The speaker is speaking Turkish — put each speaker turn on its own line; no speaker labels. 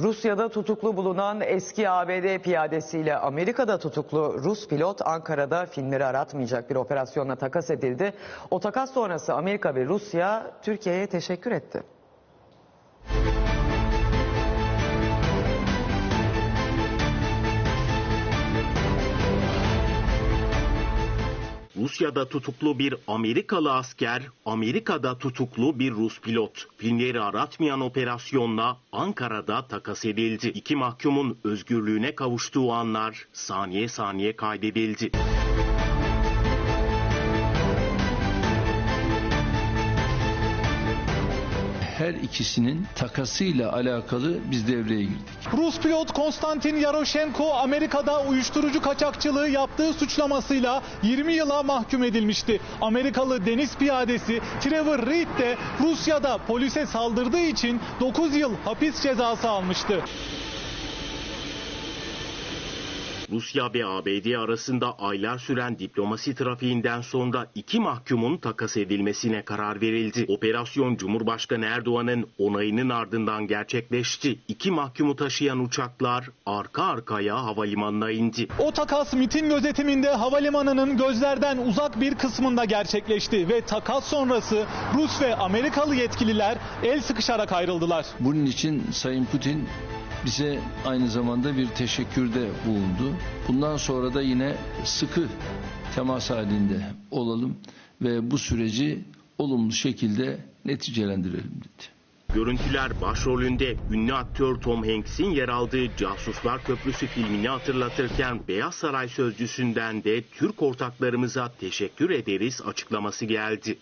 Rusya'da tutuklu bulunan eski ABD piyadesiyle Amerika'da tutuklu Rus pilot Ankara'da filmleri aratmayacak bir operasyonla takas edildi. O takas sonrası Amerika ve Rusya Türkiye'ye teşekkür etti.
Rusya'da tutuklu bir Amerikalı asker, Amerika'da tutuklu bir Rus pilot. Filmleri aratmayan operasyonla Ankara'da takas edildi. İki mahkumun özgürlüğüne kavuştuğu anlar saniye saniye kaydedildi.
Her ikisinin takasıyla alakalı biz devreye girdik.
Rus pilot Konstantin Yaroshenko Amerika'da uyuşturucu kaçakçılığı yaptığı suçlamasıyla 20 yıla mahkum edilmişti. Amerikalı deniz piyadesi Trevor Reed de Rusya'da polise saldırdığı için 9 yıl hapis cezası almıştı.
Rusya ve ABD arasında aylar süren diplomasi trafiğinden sonra iki mahkumun takas edilmesine karar verildi. Operasyon Cumhurbaşkanı Erdoğan'ın onayının ardından gerçekleşti. İki mahkumu taşıyan uçaklar arka arkaya havalimanına indi.
O takas MIT'in gözetiminde havalimanının gözlerden uzak bir kısmında gerçekleşti ve takas sonrası Rus ve Amerikalı yetkililer el sıkışarak ayrıldılar.
Bunun için Sayın Putin bize aynı zamanda bir teşekkürde bulundu. Bundan sonra da yine sıkı temas halinde olalım ve bu süreci olumlu şekilde neticelendirelim dedi.
Görüntüler başrolünde ünlü aktör Tom Hanks'in yer aldığı Casuslar Köprüsü filmini hatırlatırken Beyaz Saray sözcüsünden de Türk ortaklarımıza teşekkür ederiz açıklaması geldi.